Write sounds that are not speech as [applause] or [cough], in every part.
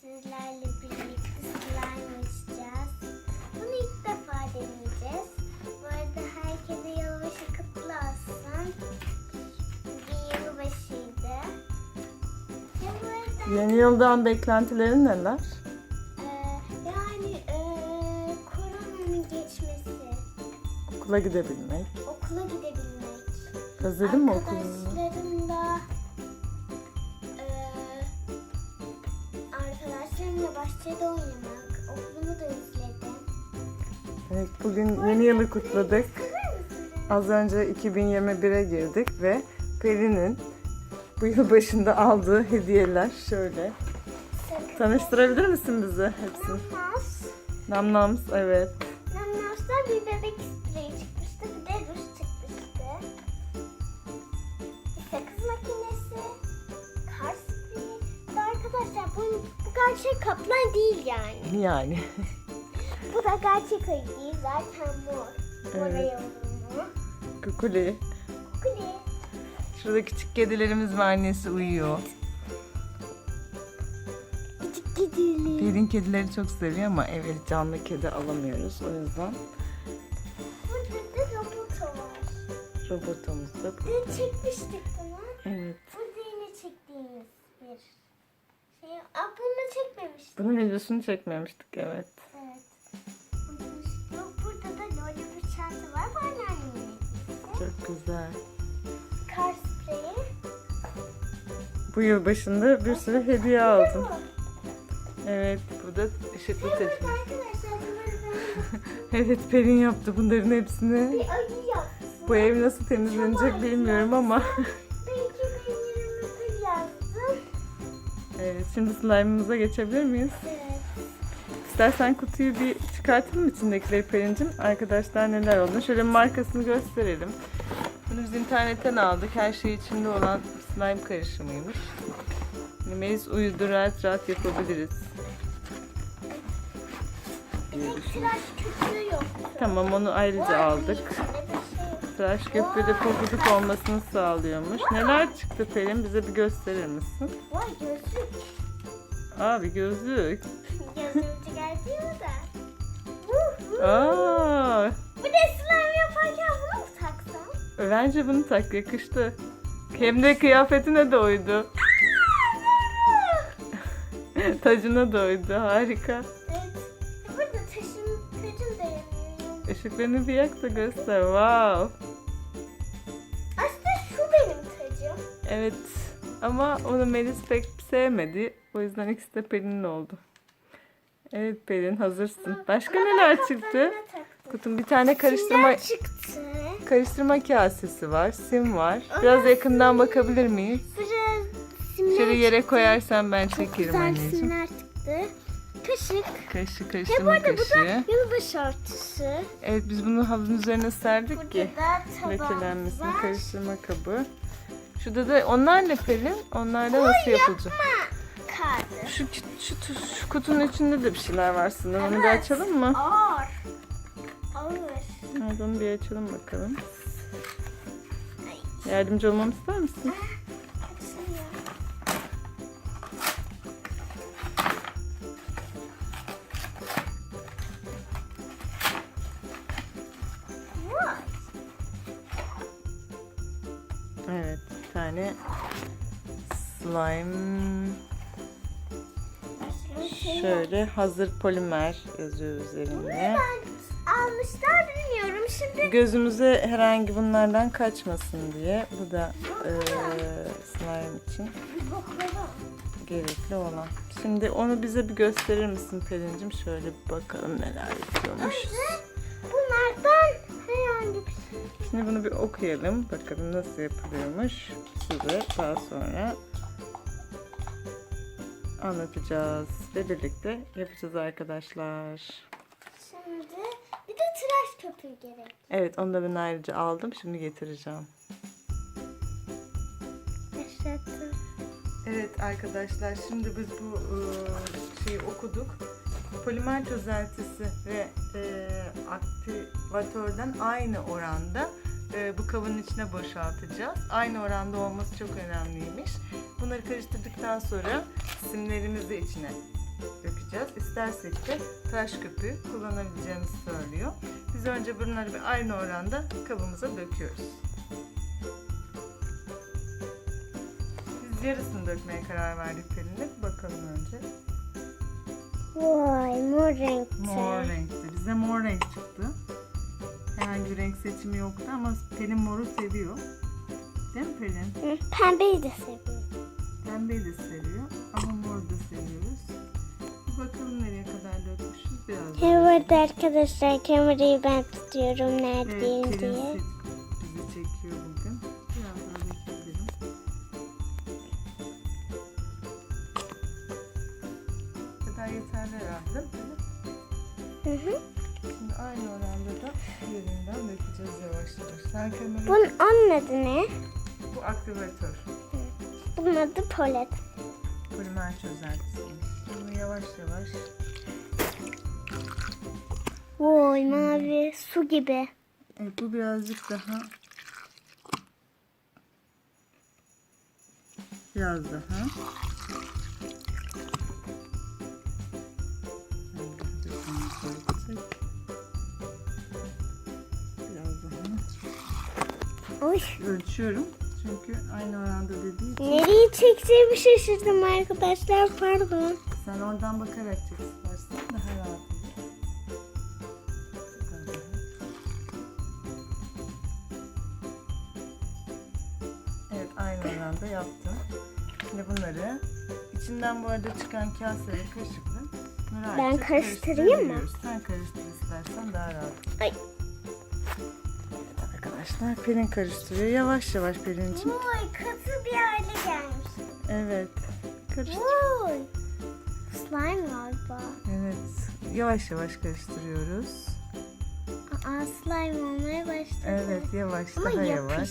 sizlerle birlikte slime açacağız. Bunu ilk defa deneyeceğiz. Bu arada herkese yılbaşı kutlu olsun. Bir yılbaşıydı. Ya bu arada Yeni yıldan beklentilerin neler? e, yani e, koronanın geçmesi, Okula gidebilmek. okula gidebilmek, Özledin mi okulunu? Bugün yeni yılı kutladık. Az önce 2021'e girdik ve Peri'nin bu yıl başında aldığı hediyeler şöyle. Tanıştırabilir misin bizi hepsini? Namaz. Namnams, evet. Namaz'dan bir bebek spreyi çıkmıştı, bir de ruj çıkmıştı. Bir sakız makinesi, kar spreyi. Bir de arkadaşlar bu, bu gerçek kaplan değil yani. Yani. Bu da gerçek ayı değil, zaten mor. Evet. Kukuli. Kule. Şurada küçük kedilerimiz var. Annesi uyuyor. Küçük kedileri. Pelin kedileri çok seviyor ama evet canlı kedi alamıyoruz. O yüzden Burada da roboto var. robotumuzda. Dün çekmiştik bunu. Evet. Burada yine çektiğimiz bir şey. Aa bunu çekmemiştik. Bunun videosunu çekmemiştik evet. Güzel. Kar spreyi. Bu yıl başında bir sürü hediye aldım. Evet, bu da ışıklı Evet tepsi. [laughs] Evet, Pelin yaptı bunların hepsini. bir ayı yaptım. Bu ev nasıl temizlenecek bilmiyorum ama. Evet, şimdi slime'ımıza geçebilir miyiz? Evet. İstersen kutuyu bir çıkartalım içindekileri Pelin'cim. Arkadaşlar neler oldu? Şöyle markasını gösterelim. Bunu biz internetten aldık. Her şey içinde olan slime karışımıymış. Yani Melis uyudu rahat rahat yapabiliriz. Tamam onu ayrıca aldık. Şey. Tıraş köpüğü de pofuduk olmasını sağlıyormuş. Neler çıktı Pelin? Bize bir gösterir misin? Vay gözlük. Aa bir gözlük. Geldi mi da? Aa, Bu ne bence bunu tak yakıştı. Hem de kıyafetine de uydu. [laughs] Tacına da uydu. Harika. Evet. Burada taşım, tacım da yanıyor. Işıklarını bir yak da göster. Wow. Aslında şu benim tacım. Evet. Ama onu Melis pek sevmedi. O yüzden ikisi de Pelin'in oldu. Evet Pelin hazırsın. Başka neler çıktı? Taktım. Kutum bir tane karıştırma Kimler çıktı? Karıştırma kasesi var. Sim var. Biraz yakından bakabilir? Biraz simler Şöyle yere çıktı. koyarsan ben Çok çekerim güzel anneciğim. simler çıktı. Kaşık. Kaşı Ve bu karıştırma arada bu da yılbaşı örtüsü. Evet biz bunu havlunun üzerine serdik Burada ki da tabağımız lekelenmesin. var. Karıştırma kabı. Şurada da onlar ne Pelin? Onlar da nasıl yapılacak? Kağıdı. Şu, şu, şu, şu kutunun içinde de bir şeyler var sanırım. Onu Evet. açalım mı? Ağır. Ağır. Onu bir açalım bakalım. Yardımcı olmamı ister misin? Evet, bir tane slime şöyle hazır polimer yazıyor üzerinde. Ben almışlar bilmiyorum. Şimdi Gözümüze herhangi bunlardan kaçmasın diye. Bu da eee, slime için gerekli olan. Şimdi onu bize bir gösterir misin Pelin'cim? Şöyle bir bakalım neler yapıyormuş. Bunlardan herhangi bir şey. Şimdi bunu bir okuyalım. Bakalım nasıl yapılıyormuş. Size daha sonra anlatacağız ve birlikte yapacağız arkadaşlar. Tıraş köpüğü gerek. Evet onu da ben ayrıca aldım. Şimdi getireceğim. Evet arkadaşlar şimdi biz bu e, şeyi okuduk. Polimer çözeltisi ve e, aktivatörden aynı oranda e, bu kabın içine boşaltacağız. Aynı oranda olması çok önemliymiş. Bunları karıştırdıktan sonra simlerimizi içine dökeceğiz. İstersek de tıraş köpüğü kullanabileceğimizi söylüyor. Biz önce bunları bir aynı oranda kabımıza döküyoruz. Biz yarısını dökmeye karar verdik Pelin'le. Bakalım önce. Vay mor renkte. Mor renkti. Bize mor renk çıktı. Herhangi bir renk seçimi yoktu ama Pelin moru seviyor. Değil mi Pelin? Pembeyi de seviyorum. Pembeyi de seviyor biraz. Evet arkadaşlar kamerayı ben tutuyorum Evet, neredeyim Pelin diye. se- bizi çekiyor bugün. Biraz daha bekleyelim. Bu kadar yeterli herhalde. Hı hı. Şimdi aynı oranda da diğerinden dökeceğiz yavaş yavaş. Sen kamerayı... Bunun onun adı ne? Bu aktivatör. Bunun adı polet. Polimer çözeltisi. Bunu yavaş yavaş Vay mavi su gibi. Evet, bu birazcık daha biraz daha biraz daha Oy. ölçüyorum çünkü aynı oranda dediği için Nereyi çekeceğimi şaşırdım arkadaşlar pardon. sen oradan bakarak çek istersen daha rahat yaptım. Şimdi bunları içinden bu arada çıkan kase ve kaşıkla bunları Ben artık karıştırayım mı? Sen karıştır istersen daha rahat. Ay. Evet arkadaşlar Pelin karıştırıyor. Yavaş yavaş Pelin'ciğim. Vay katı bir hale gelmiş. Evet. Karıştır. Vay. Slime galiba. Evet. Yavaş yavaş karıştırıyoruz. Aa slime olmaya başladı. Evet yavaş Ama daha yapış.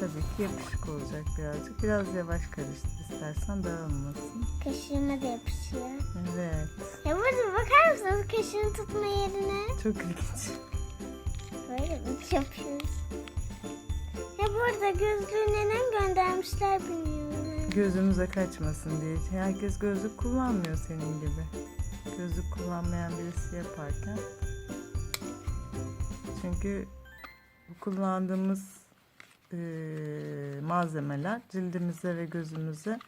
Tabii ki yapışık olacak birazcık. Biraz yavaş karıştır istersen dağılmasın. Kaşığıma da yapışıyor. Evet. Ya burada bakar mısınız kaşığın tutma yerine? Çok ilginç. Böyle mi yapıyoruz? Ya burada gözlüğü neden göndermişler bilmiyorum. Gözümüze kaçmasın diye. Herkes gözlük kullanmıyor senin gibi. Gözlük kullanmayan birisi yaparken. Çünkü bu kullandığımız eee, malzemeler cildimize ve gözümüze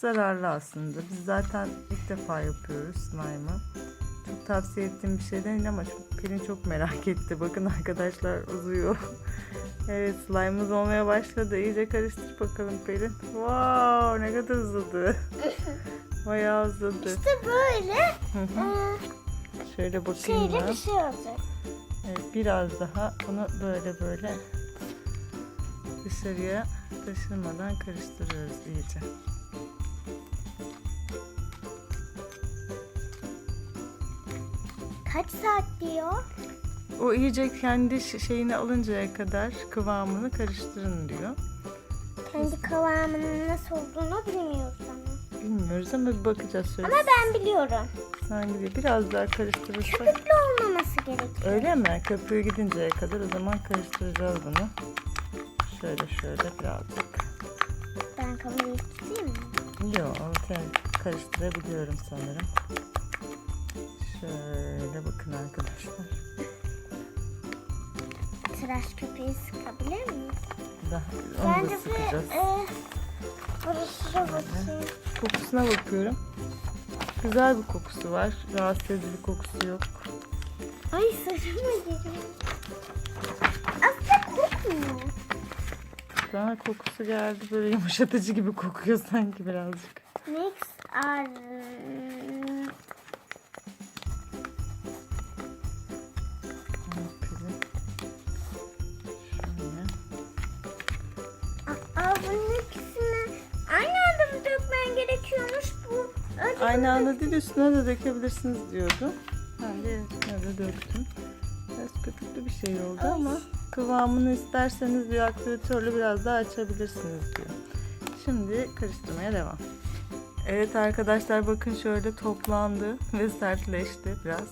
zararlı aslında. Biz zaten ilk defa yapıyoruz slime'ı. Çok tavsiye ettiğim bir şey değil ama çok, Pelin çok merak etti. Bakın arkadaşlar uzuyor. [laughs] evet slime'ımız olmaya başladı. İyice karıştır bakalım Pelin. Wow ne kadar uzadı. [laughs] Bayağı uzadı. İşte böyle Hı hı. e, Şöyle bakayım şeyle ben. bir şey olacak. Evet, biraz daha bunu böyle böyle dışarıya taşırmadan karıştırıyoruz iyice. Kaç saat diyor? O iyice kendi şeyini alıncaya kadar kıvamını karıştırın diyor. Kendi kıvamının nasıl olduğunu bilmiyoruz ama. Bilmiyoruz ama bir bakacağız şöyle. Ama ben biliyorum. Bir biraz daha karıştırırsak. Köpüklü olmaması gerekiyor. Öyle mi? Köpüğü gidinceye kadar o zaman karıştıracağız bunu. Şöyle şöyle birazcık. Ben kamerayı tutayım mı? Yok, te- karıştırabiliyorum sanırım. Şöyle bakın arkadaşlar. Tıraş köpeği sıkabilir miyiz? Daha, onu da Bence sıkacağız. bir e, burası bakayım. Kokusuna bakıyorum. Güzel bir kokusu var. Rahatsız edici kokusu yok. Ay saçıma giriyor. Aslında kokmuyor. Bana kokusu geldi. Böyle yumuşatıcı gibi kokuyor sanki birazcık. Mix are... Aynı anda değil üstüne de dökebilirsiniz diyordu. Ben de üstüne de döktüm. Biraz köpüklü bir şey oldu ama kıvamını isterseniz bir aktivitörle biraz daha açabilirsiniz diyor. Şimdi karıştırmaya devam. Evet arkadaşlar bakın şöyle toplandı [laughs] ve sertleşti biraz.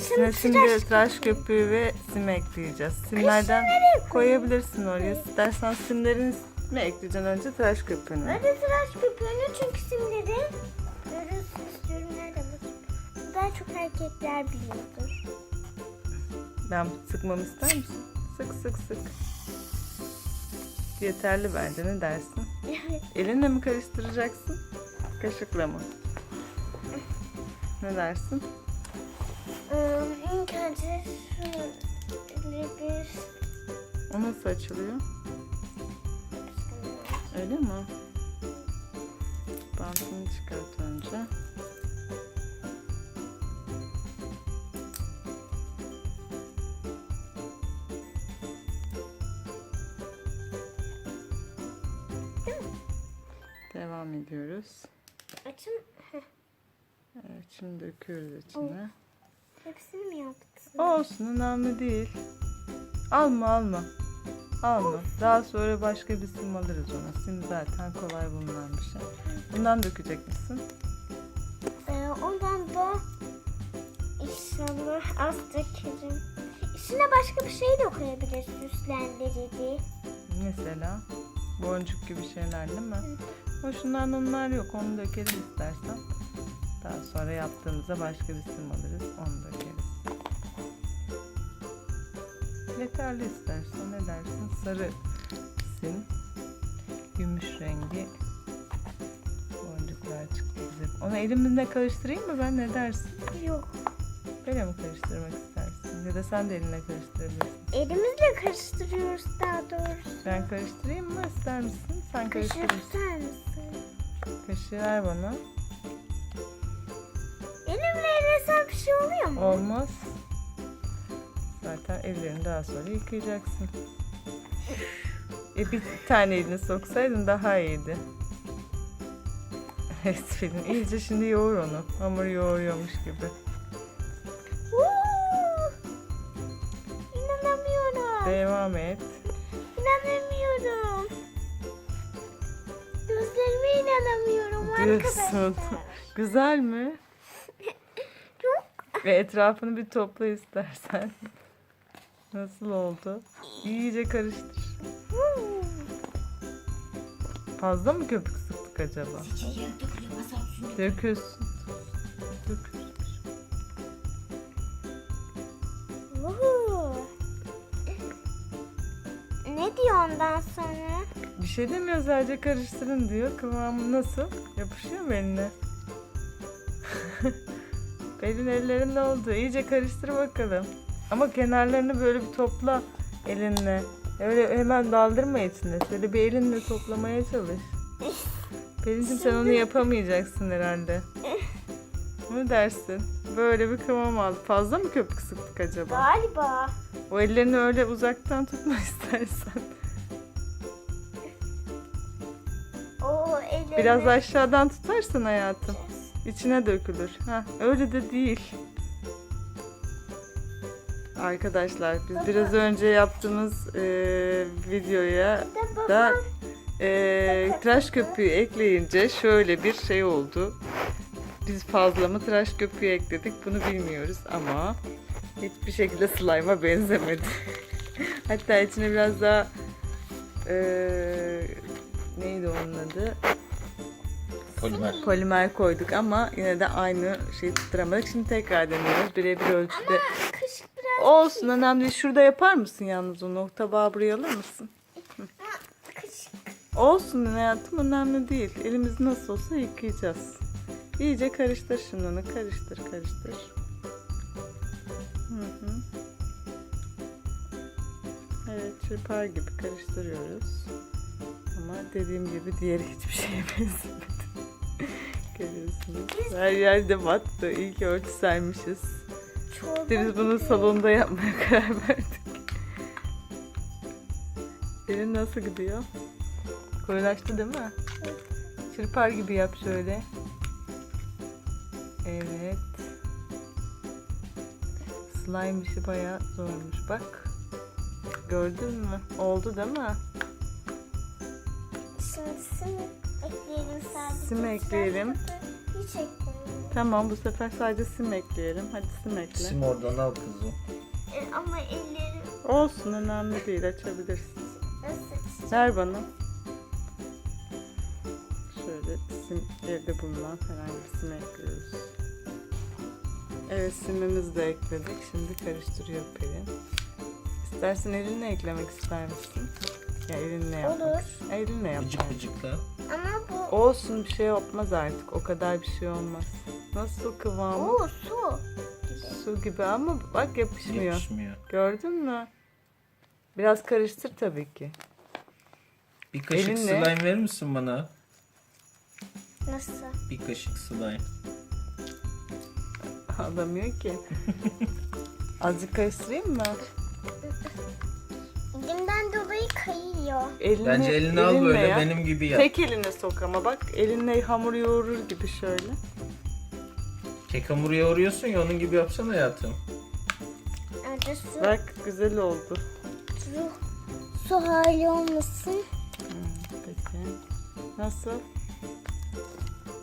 Üstüne Şimdi tıraş tıraş köpüğü ve sim ekleyeceğiz. Simlerden koyabilirsin oraya. İstersen simlerin mi ekleyeceksin önce tıraş köpüğünü? Önce tıraş köpüğünü çünkü simleri görürsün istiyorum. daha çok erkekler biliyordur. Ben sıkmamı ister misin? Sık sık sık. Yeterli bence ne dersin? Evet. [laughs] Elinle mi karıştıracaksın? Kaşıkla mı? Ne dersin? İlk önce şöyle bir O nasıl açılıyor? Öyle mi? Bantını çıkart önce. Şimdi döküyoruz içine. hepsini mi yaptın? Olsun önemli değil. Alma alma. Alma. Daha sonra başka bir sim alırız ona. Sim zaten kolay bulunan bir şey. Bundan dökecek misin? Ee, ondan da inşallah az dökerim. İçine başka bir şey de koyabilir süslendirici. Mesela boncuk gibi şeyler değil mi? Hoşundan onlar yok. Onu dökeriz istersen. Daha sonra yaptığımızda başka bir sim alırız. Onu dökeriz. Yeterli istersen ne dersin? Sarı sim. Gümüş rengi. Boncuklar çıktı bize. Onu elimle karıştırayım mı ben? Ne dersin? Yok. Böyle mi karıştırmak istersin? Ya da sen de eline karıştırabilirsin. Elimizle karıştırıyoruz daha doğrusu. Ben karıştırayım mı ister misin? Sen Kaşık karıştırırsın. tutar mısın? Kaşığı ver bana. Elimle ellesem bir şey oluyor mu? Olmaz. Zaten ellerini daha sonra yıkayacaksın. E bir tane elini soksaydın daha iyiydi. Pelin iyice şimdi yoğur onu. Hamur yoğuruyormuş gibi. İnanamıyorum. Devam et. İnanamıyorum. Gözlerime inanamıyorum Diyorsun. arkadaşlar. Güzel mi? Ve etrafını bir topla istersen. [laughs] Nasıl oldu? İyice karıştır. Fazla mı köpük sıktık acaba? Döküyorsun. Döküyorsun. Woo! Ne diyor ondan sonra? Bir şey demiyor sadece karıştırın diyor. Kıvamı nasıl? Yapışıyor mu eline? [laughs] Pelin ellerin ne oldu? İyice karıştır bakalım. Ama kenarlarını böyle bir topla elinle. Öyle hemen daldırma içine. Şöyle bir elinle toplamaya çalış. Pelin'cim sen onu yapamayacaksın herhalde. Ne dersin? Böyle bir kıvam aldı. Fazla mı köpük sıktık acaba? Galiba. O ellerini öyle uzaktan tutma [laughs] istersen. O ellerimi... Biraz aşağıdan tutarsan hayatım. İçine dökülür. Ha, öyle de değil. Arkadaşlar biz biraz önce yaptığımız eee, videoya De baba. da eee, tıraş köpüğü ekleyince şöyle bir şey oldu. Biz fazla mı tıraş köpüğü ekledik bunu bilmiyoruz ama hiçbir şekilde slime'a benzemedi. [laughs] Hatta içine biraz daha eee, neydi onun adı? Polimer. polimer koyduk ama yine de aynı şeyi tutturamadık. Şimdi tekrar deniyoruz. Birebir ölçüde. Kaşık biraz... Olsun önemli değil. Şurada yapar mısın yalnız onu? O tabağı buraya alır mısın? Kaşık. Olsun hayatım önemli değil. Elimiz nasıl olsa yıkayacağız. İyice karıştır şimdi onu. Karıştır karıştır. Hı hı. Evet çırpar gibi karıştırıyoruz. Ama dediğim gibi diğeri hiçbir şeye [laughs] benzemedi. Görüyorsunuz. Her yerde battı. İyi ki örtü sermişiz. Biz bunu salonda yapmaya karar verdik. Elin nasıl gidiyor? Koyulaştı değil mi? Çırpar gibi yap şöyle. Evet. Slime işi bayağı zormuş bak. Gördün mü? Oldu değil mi? Şimdi ekleyelim sadece. Sim ekleyelim. Hiç eklemeyelim. Tamam bu sefer sadece sim ekleyelim. Hadi sim ekle. Sim oradan al kızım. E, ama ellerim Olsun önemli değil açabilirsin. nasıl? Ver bana. Şöyle sim evde bulunan herhangi bir sim ekliyoruz. Evet simimizi de ekledik. Şimdi karıştırıyor Pelin. İstersen elinle eklemek ister misin? Ya elinle yap. Olur. Elinle yap. Bıcık bıcıkla. Olsun bir şey yapmaz artık. O kadar bir şey olmaz. Nasıl kıvamı? o su. Su gibi ama bak yapışmıyor. Yapışmıyor. Gördün mü? Biraz karıştır tabii ki. Bir kaşık Elinle. slime verir misin bana? Nasıl? Bir kaşık slime. Alamıyor ki. [laughs] Azıcık karıştırayım mı? [laughs] Elimden dolayı kayıyor. Elini, Bence elini al böyle yap. benim gibi yap. Tek eline sok ama bak elinle hamur yoğurur gibi şöyle. Kek hamuru yoğuruyorsun ya onun gibi yapsana hayatım. Önce su, Bak güzel oldu. su, su hali olmasın. Hmm, Peki. Nasıl?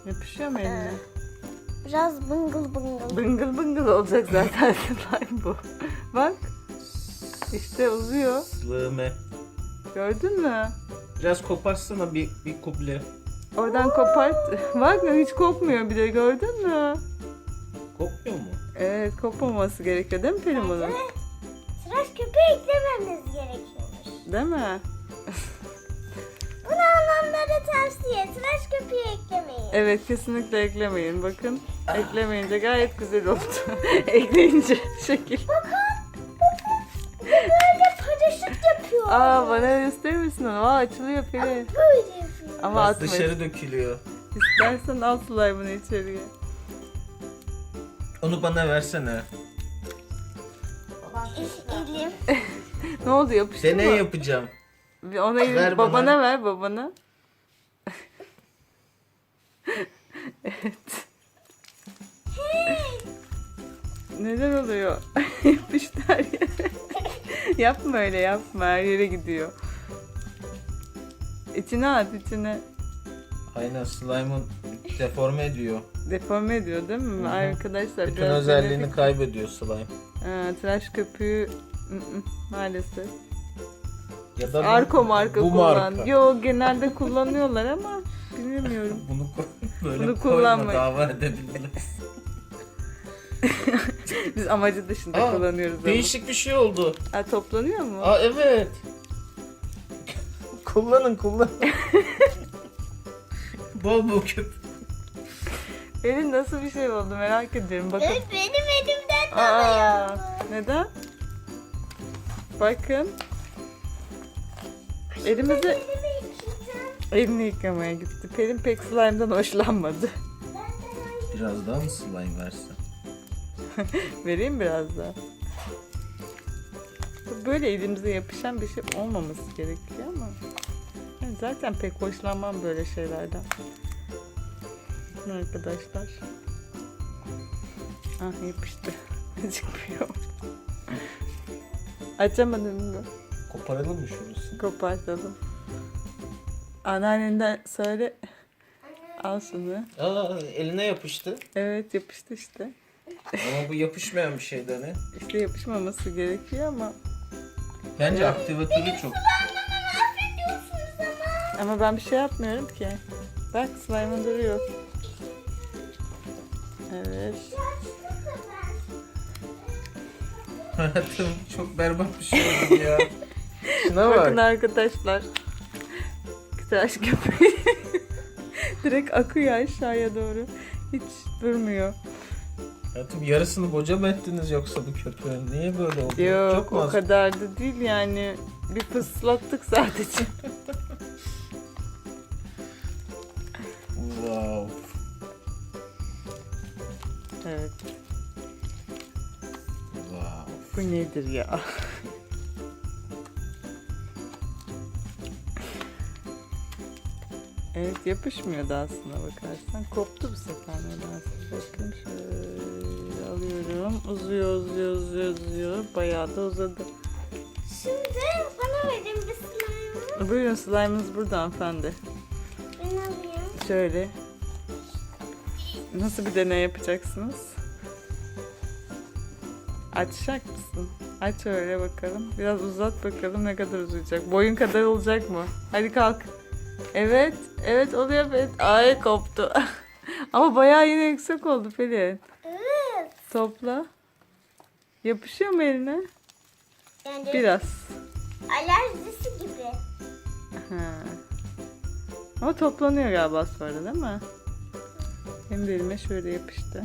Yapışıyor mu eline? Biraz bıngıl bıngıl. Bıngıl bıngıl olacak zaten [laughs] slime bu. Bak işte uzuyor. Slime. Gördün mü? Biraz koparsana bir, bir kuble. Oradan kopart. [laughs] Bak hiç kopmuyor bile gördün mü? Kopmuyor mu? Evet kopmaması gerekiyor değil mi Pelin bunun? Tıraş köpüğü eklememiz gerekiyormuş. Değil mi? Bunu anlamlara tavsiye. Tıraş köpüğü eklemeyin. Evet kesinlikle eklemeyin. Bakın eklemeyince gayet güzel oldu. [laughs] Ekleyince şekil. Böyle Aa bana gösterir misin onu? Aa açılıyor Pelin. Böyle yapıyor. Ama atma. dışarı dökülüyor. İstersen al slime'ını içeriye. Onu bana versene. Elim. [laughs] Ne oldu yapıştı Deney mı? yapacağım. Bir Ona Ver babana bana. ver babana. [laughs] evet. Neler oluyor? [laughs] Yapıştı her yere. [laughs] yapma öyle yapma her yere gidiyor. İçine at içine. Aynen slime'ı deforme ediyor. Deforme ediyor değil mi? Hı hı. Arkadaşlar Bütün biraz özelliğini denedik. kaybediyor slime. Ha, tıraş köpüğü maalesef. Ya da bu- Arko marka bu kullan. marka. Yo genelde kullanıyorlar ama bilmiyorum. [laughs] Bunu böyle Bunu koyma kullanmayın. dava edebiliriz. [laughs] Biz amacı dışında Aa, kullanıyoruz ama. Değişik bir şey oldu. Ha, toplanıyor mu? Aa evet. kullanın kullanın. [laughs] bol bol köp. Elin nasıl bir şey oldu merak ediyorum. Bakın. Evet, benim elimden Aa, dolayı. neden? Bakın. Elimizi elini yıkamaya gitti. Pelin pek slime'dan hoşlanmadı. Biraz daha mı slime versen? [laughs] Vereyim biraz daha. Böyle elimize yapışan bir şey olmaması gerekiyor ama. Ben zaten pek hoşlanmam böyle şeylerden. Arkadaşlar. Ah yapıştı. [laughs] Çıkmıyor. Açamadım mı? Koparalım mı şurası? Kopartalım. Anneannenden söyle. Al şunu. Aa eline yapıştı. Evet yapıştı işte. Ama bu yapışmayan bir şey de ne? İşte yapışmaması gerekiyor ama. Bence aktivatörü çok. Ama ben bir şey yapmıyorum ki. Bak slime'ın duruyor. Evet. Hayatım çok berbat bir şey oldu ya. Şuna Bakın bak. arkadaşlar. Tıraş köpüğü. [laughs] Direkt akıyor aşağıya doğru. Hiç durmuyor. Hayatım yarısını boca mı ettiniz yoksa bu köpüğün? Niye böyle oldu? Yok çok o az? kadar da değil yani. Bir fıslattık sadece. Wow. Evet. Wow. Bu nedir ya? Evet yapışmıyordu aslında bakarsan. Koptu bu sefer nedense. Bakın şöyle alıyorum. Uzuyor uzuyor uzuyor uzuyor. Bayağı da uzadı. Şimdi bana verin bir slime. Buyurun slime'ınız burada hanımefendi. Ben alayım. Şöyle. Nasıl bir deney yapacaksınız? Açacak mısın? Aç öyle bakalım. Biraz uzat bakalım ne kadar uzayacak. Boyun kadar olacak mı? Hadi kalk. Evet. Evet oluyor. Evet. Ay koptu. [laughs] Ama bayağı yine yüksek oldu Pelin. Evet. Topla. Yapışıyor mu eline? Yani Biraz. alerjisi gibi. Ha. Ama toplanıyor galiba sonra değil mi? Benim de elime şöyle yapıştı.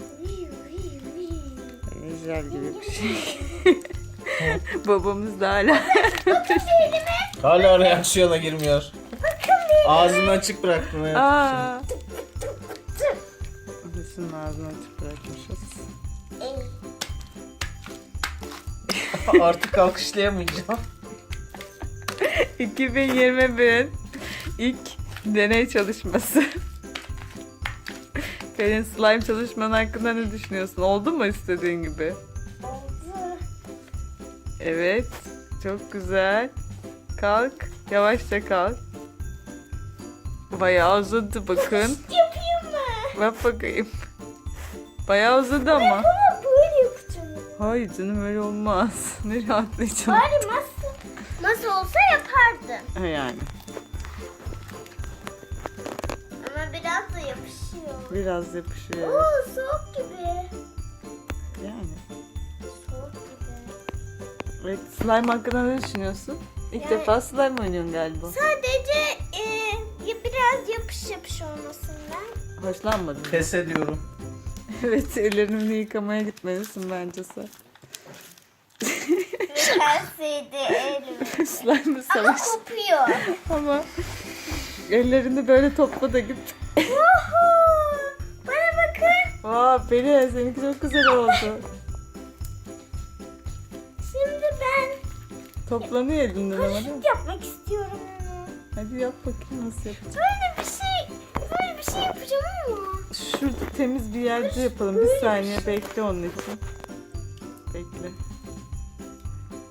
Jel gibi bir şey. [laughs] Babamız da hala. Hala oraya aksiyona girmiyor. Ağzını açık bıraktım hayatım. Aa. Ağzını açık bırakmışız. [laughs] Artık alkışlayamayacağım. [laughs] 2021 ilk deney çalışması. [laughs] Pelin slime çalışman hakkında ne düşünüyorsun? Oldu mu istediğin gibi? Oldu. Evet. Çok güzel. Kalk. Yavaşça kalk. Bayağı uzadı bakın. Yapayım mı? Bak bakayım. Bayağı uzadı ama. Ama böyle yapacağım. Hayır canım öyle olmaz. [laughs] Nereye atlayacağım? Bari masa, masa olsa yapardım. Ha yani. Ama biraz da yapışıyor. Biraz yapışıyor. Oo soğuk gibi. Yani. Soğuk gibi. Evet, slime hakkında ne düşünüyorsun? İlk Yani- defa slime oynuyorsun galiba. Sadece yapış olmasından. Hoşlanmadın mı? Pes ediyorum. [laughs] evet, ellerini yıkamaya gitmelisin bence sen. Terseydi elim. [laughs] Slime'ı Ama savaş. kopuyor. [laughs] Ama ellerini böyle topla da git. Bana bakın. Aa Peri seninki çok güzel oldu. Şimdi ben Toplanıyor elinden ama değil mi? yapmak istiyorum. Hadi yap bakayım nasıl şey, böyle bir şey yapacağım ama. Şurada temiz bir yerde yapalım. Bir saniye bekle onun için. Bekle.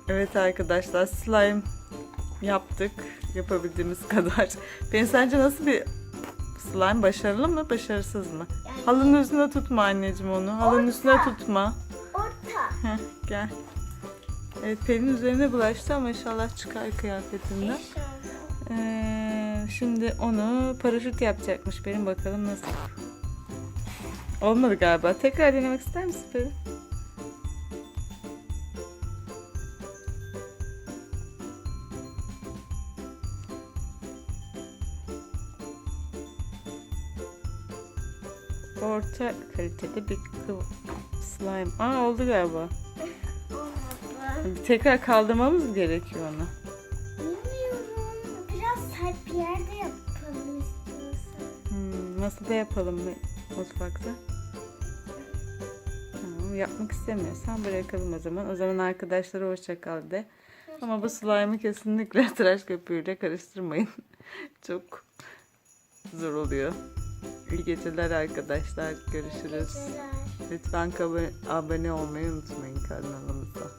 Evet arkadaşlar slime yaptık. Yapabildiğimiz [laughs] kadar. Ben sence nasıl bir slime? Başarılı mı, başarısız mı? Yani- Halının üstüne tutma anneciğim onu. Halının Orta. üstüne tutma. Orta. Heh, gel. Evet Pelin üzerine bulaştı ama inşallah çıkar kıyafetinden. İnşallah. Ee, şimdi onu paraşüt yapacakmış Pelin bakalım nasıl. Olmadı galiba. Tekrar denemek ister misin Pelin? Orta kalitede bir slime. Aa oldu galiba. [laughs] Tekrar kaldırmamız mı gerekiyor onu? Masada yapalım mı mutfakta? Tamam, yapmak istemiyorsan bırakalım o zaman. O zaman arkadaşlara hoşça kal de. Ama bu slime'ı kesinlikle [laughs] tıraş köpüğüyle karıştırmayın. [laughs] Çok zor oluyor. İyi geceler arkadaşlar. Görüşürüz. Güzel. Lütfen abone olmayı unutmayın kanalımıza.